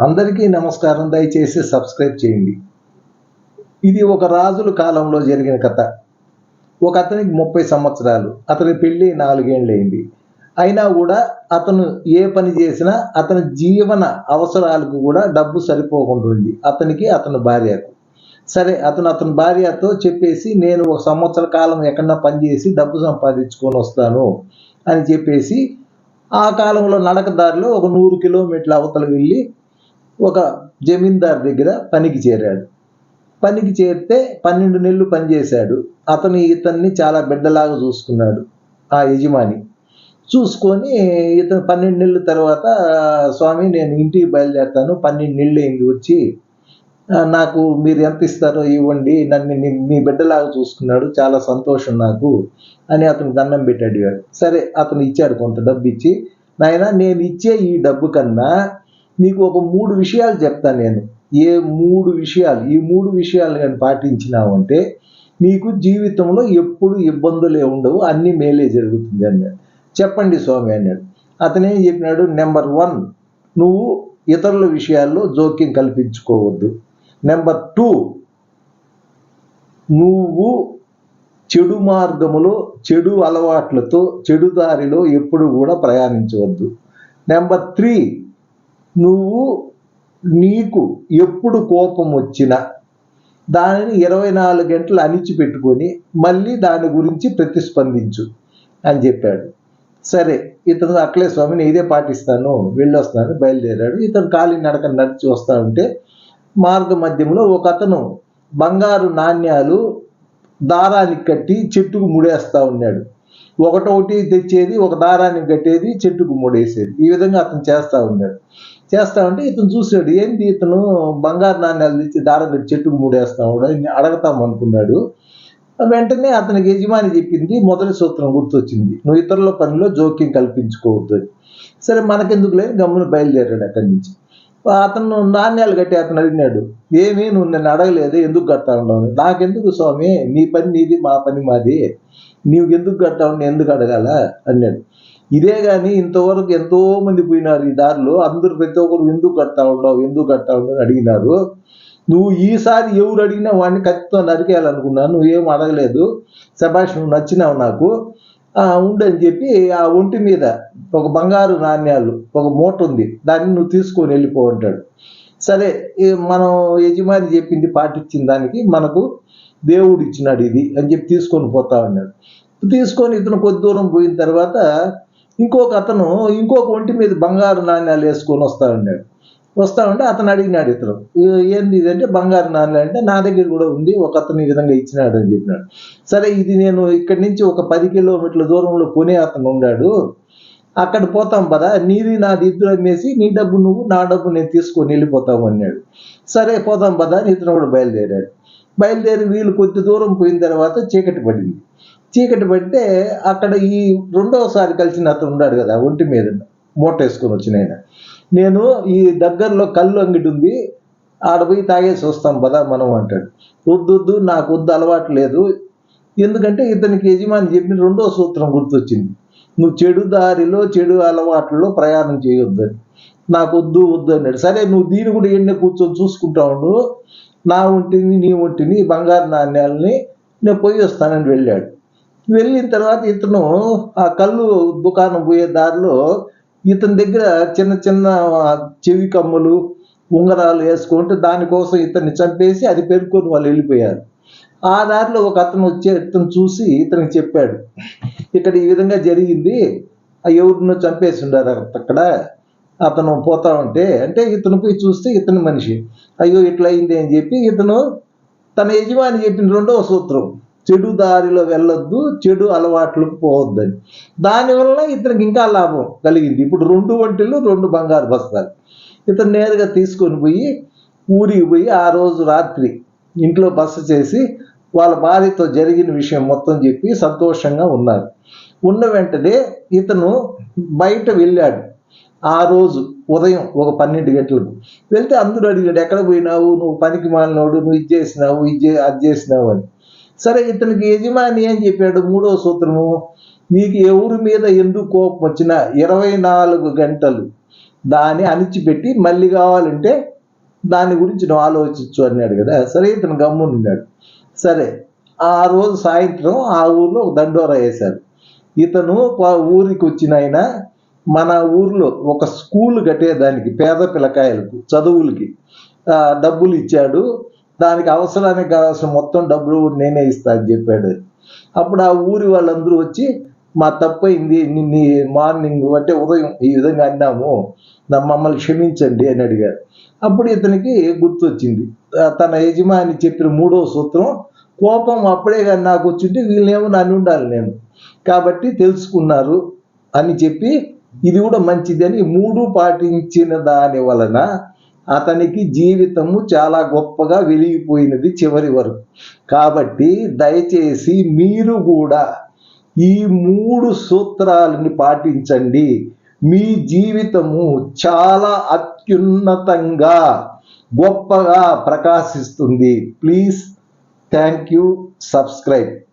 అందరికీ నమస్కారం. దయచేసి సబ్స్క్రైబ్ చేయండి. ఇది ఒక రాజుల కాలంలో జరిగిన కథ. ఒక అతనికి ముప్పై సంవత్సరాలు. అతని పెళ్ళి నాలుగేళ్ళయింది అయినా కూడా అతను ఏ పని చేసినా అతని జీవన అవసరాలకు కూడా డబ్బు సరిపోకుండా అతనికి అతని భార్యకు. సరే అతను అతని భార్యతో చెప్పేసి నేను ఒక సంవత్సర కాలం ఎక్కడన్నా పనిచేసి డబ్బు సంపాదించుకొని వస్తాను అని చెప్పేసి ఆ కాలంలో నడకదారిలో ఒక నూరు కిలోమీటర్ల అవతల వెళ్ళి ఒక జమీందార్ దగ్గర పనికి చేరాడు. పనికి చేరితే పన్నెండు నెలలు పనిచేశాడు. అతను ఇతన్ని చాలా బిడ్డలాగా చూసుకున్నాడు ఆ యజమాని. చూసుకొని ఇతను పన్నెండు నెలల తర్వాత స్వామి నేను ఇంటికి బయలుదేరుతాను. పన్నెండు నెలలు అయింది వచ్చి నాకు మీరు ఎంత ఇస్తారో ఇవ్వండి. నన్ను మీ బిడ్డలాగా చూసుకున్నాడు. చాలా సంతోషం నాకు అని అతను దండం పెట్టి అడిగాడు సరే అతను ఇచ్చాడు కొంత డబ్బు ఇచ్చి నాయన నేను ఇచ్చే ఈ డబ్బు కన్నా నీకు ఒక మూడు విషయాలు చెప్తాను నేను. ఏ మూడు విషయాలు? ఈ మూడు విషయాలు కానీ పాటించినావు అంటే నీకు జీవితంలో ఎప్పుడు ఇబ్బందులే ఉండవు అన్ని మేలే జరుగుతుంది అన్నాడు. చెప్పండి స్వామి అన్నాడు. అతనే చెప్పినాడు నెంబర్ వన్ నువ్వు ఇతరుల విషయాల్లో జోక్యం కల్పించుకోవద్దు. నెంబర్ టూ నువ్వు చెడు మార్గములో చెడు అలవాట్లతో చెడు దారిలో ఎప్పుడు కూడా ప్రయాణించవద్దు. నెంబర్ త్రీ నువ్వు నీకు ఎప్పుడు కోపం వచ్చినా దానిని ఇరవై నాలుగు గంటలు అణిచిపెట్టుకొని మళ్ళీ దాని గురించి ప్రతిస్పందించు అని చెప్పాడు. సరే ఇతను అట్లే స్వామిని ఇదే పాటిస్తాను వెళ్ళొస్తాను బయలుదేరాడు. ఇతను ఖాళీ నడక నడిచి వస్తా ఉంటే మార్గ మధ్యంలో ఒక అతను బంగారు నాణ్యాలు దారానికి కట్టి చెట్టుకు ముడేస్తా ఉన్నాడు. ఒకటొకటి తెచ్చేది ఒక దారానికి కట్టేది చెట్టుకు ముడేసేది. ఈ విధంగా అతను చేస్తూ ఉన్నాడు. చేస్తా ఉంటే ఇతను చూసాడు ఏంది ఇతను బంగారు నాణ్యాలు తెచ్చి దారం కట్టి చెట్టుకు మూడేస్తాడు ఉన్నాడు అడగతాం అనుకున్నాడు. వెంటనే అతనికి యజమాని చెప్పింది మొదటి సూత్రం గుర్తొచ్చింది నువ్వు ఇతరుల పనిలో జోక్యం కల్పించుకోవద్దు అని. సరే మనకెందుకు లేని గమ్మున బయలుదేరాడు అక్కడి నుంచి. అతను నాణ్యాలు కట్టి అతను అడిగినాడు ఏమీ నువ్వు నన్ను అడగలేదు ఎందుకు కడతా ఉన్నావు నాకెందుకు స్వామి నీ పని నీది మా పని మాది. నీవు ఎందుకు కడతావు ఎందుకు అడగాల? అన్నాడు. ఇదే కానీ ఇంతవరకు ఎంతో మంది పోయినారు ఈ దారిలో. అందరూ ప్రతి ఒక్కరు ఎందుకు కడతా ఉండవు ఎందుకు కడతా ఉండవు అని అడిగినారు. నువ్వు ఈసారి ఎవరు అడిగినా వాడిని కత్తితో నరికేయాలనుకున్నాను నువ్వేం అడగలేదు. శభాష్ నువ్వు నచ్చినావు నాకు. ఉండని చెప్పి ఆ ఒంటి మీద ఒక బంగారు నాణ్యాలు ఒక మూట ఉంది. దాన్ని నువ్వు తీసుకొని వెళ్ళిపో అంటాడు. సరే మనం యజమాని చెప్పింది పాటించిన దానికి మనకు దేవుడు ఇచ్చినాడు ఇది అని చెప్పి తీసుకొని పోతా ఉన్నాడు తీసుకొని ఇతను కొద్ది దూరం పోయిన తర్వాత ఇంకొక అతను ఇంకొక ఒంటి మీద బంగారు నాణ్యాలు వేసుకొని వస్తా ఉన్నాడు వస్తా ఉంటే అతను అడిగినాడు ఇతను ఏంది ఇదంటే బంగారు నాణ్యాలు అంటే నా దగ్గర కూడా ఉంది ఒక అతను ఈ విధంగా ఇచ్చినాడు అని చెప్పినాడు. సరే ఇది నేను ఇక్కడి నుంచి ఒక పది కిలోమీటర్ల దూరంలో కొనే అతను ఉన్నాడు. అక్కడ పోతాం పదా నీది నాది ఇద్దరు అమ్మేసి నీ డబ్బు నువ్వు నా డబ్బు నేను తీసుకొని వెళ్ళిపోతాము అన్నాడు. సరే పోతాం పదా అని ఇతను కూడా బయలుదేరాడు. బయలుదేరి వీళ్ళు కొద్ది దూరం పోయిన తర్వాత చీకటి పడింది. చీకటి పడితే అక్కడ ఈ రెండవసారి కలిసిన అతను ఉన్నాడు కదా ఒంటి మీద మూట వేసుకొని వచ్చిన ఆయన. నేను ఈ దగ్గరలో కళ్ళు అంగిటి ఉంది ఆడ పోయి తాగేసి వస్తాం పదా మనం అంటాడు. వద్దు వద్దు నాకు వద్దు అలవాటు లేదు. ఎందుకంటే ఇతనికి యజమాని చెప్పిన రెండో సూత్రం గుర్తొచ్చింది. నువ్వు చెడు దారిలో చెడు అలవాట్లలో ప్రయాణం చేయొద్దని. నాకు వద్దు వద్దు అన్నాడు. సరే నువ్వు దీని కూడా ఎన్నే కూర్చొని చూసుకుంటా ఉండు. నా ఒంటిని నీ ఒంటిని బంగారు నాణ్యాలని నేను పోయి వస్తానని వెళ్ళాడు. వెళ్ళిన తర్వాత ఇతను ఆ కళ్ళు దుకాణం పోయే దారిలో ఇతని దగ్గర చిన్న చిన్న చెవి కమ్మలు ఉంగరాలు వేసుకుంటే దానికోసం ఇతన్ని చంపేసి అది పెరుక్కొని వాళ్ళు వెళ్ళిపోయారు. ఆ దారిలో ఒక అతను వచ్చి ఇతను చూసి ఇతనికి చెప్పాడు ఇక్కడ ఈ విధంగా జరిగింది. ఆ ఎవరినో చంపేసి ఉండారు అక్కడ. అతను పోతా ఉంటే అంటే ఇతను పోయి చూస్తే ఇతని మనిషి. అయ్యో ఇట్లా అయింది అని చెప్పి ఇతను తన యజమాని చెప్పిన రెండవ సూత్రం. చెడు దారిలో వెళ్ళొద్దు చెడు అలవాట్లకు పోవద్దని. దానివల్ల ఇతనికి ఇంకా లాభం కలిగింది. ఇప్పుడు రెండు వంటిలు రెండు బంగారు బస్తాలు. ఇతను నేరుగా తీసుకొని పోయి ఊరికి పోయి ఆ రోజు రాత్రి ఇంట్లో బస చేసి వాళ్ళ భార్యతో జరిగిన విషయం మొత్తం చెప్పి సంతోషంగా ఉన్నారు. ఉన్న వెంటనే ఇతను బయట వెళ్ళాడు. ఆ రోజు ఉదయం ఒక పన్నెండు గంటలకు. వెళ్తే అందరూ అడిగాడు ఎక్కడ పోయినావు? నువ్వు పనికి మాలినోడు నువ్వు ఇది చేసినావు ఇది అది చేసినావు అని. సరే ఇతనికి యజమాని ఏం చెప్పాడు మూడో సూత్రము. నీకు ఎవరి మీద ఎందుకు కోపం వచ్చినా ఇరవై నాలుగు గంటలు దాన్ని అణిచిపెట్టి మళ్ళీ కావాలంటే దాని గురించి నువ్వు ఆలోచించు అన్నాడు కదా. సరే ఇతను గమ్మునున్నాడు సరే ఆ రోజు సాయంత్రం ఆ ఊర్లో ఒక దండోరా వేశారు. ఇతను ఊరికి వచ్చిన ఆయన మన ఊర్లో ఒక స్కూల్ కట్టేదానికి పేద పిల్లకాయలకు చదువులకి డబ్బులు ఇచ్చాడు. దానికి అవసరానికి కావాల్సిన మొత్తం డబ్బులు నేనే ఇస్తా అని చెప్పాడు. అప్పుడు ఆ ఊరి వాళ్ళందరూ వచ్చి మా తప్పైంది నిన్న మార్నింగ్ అంటే ఉదయం ఈ విధంగా అన్నాము నా మమ్మల్ని క్షమించండి అని అడిగారు. అప్పుడు ఇతనికి గుర్తొచ్చింది. తన యజమాని చెప్పిన మూడో సూత్రం కోపం అప్పుడే కానీ నాకు వచ్చింటే వీళ్ళేమో నన్ను ఉండాలి నేను. కాబట్టి తెలుసుకున్నారు అని చెప్పి ఇది కూడా మంచిదని అని మూడు పాటించిన దాని వలన అతనికి జీవితము చాలా గొప్పగా వెలిగిపోయినది చివరి వరకు. కాబట్టి దయచేసి మీరు కూడా ఈ మూడు సూత్రాలని పాటించండి. మీ జీవితము చాలా అత్యున్నతంగా గొప్పగా ప్రకాశిస్తుంది. Please thank you subscribe.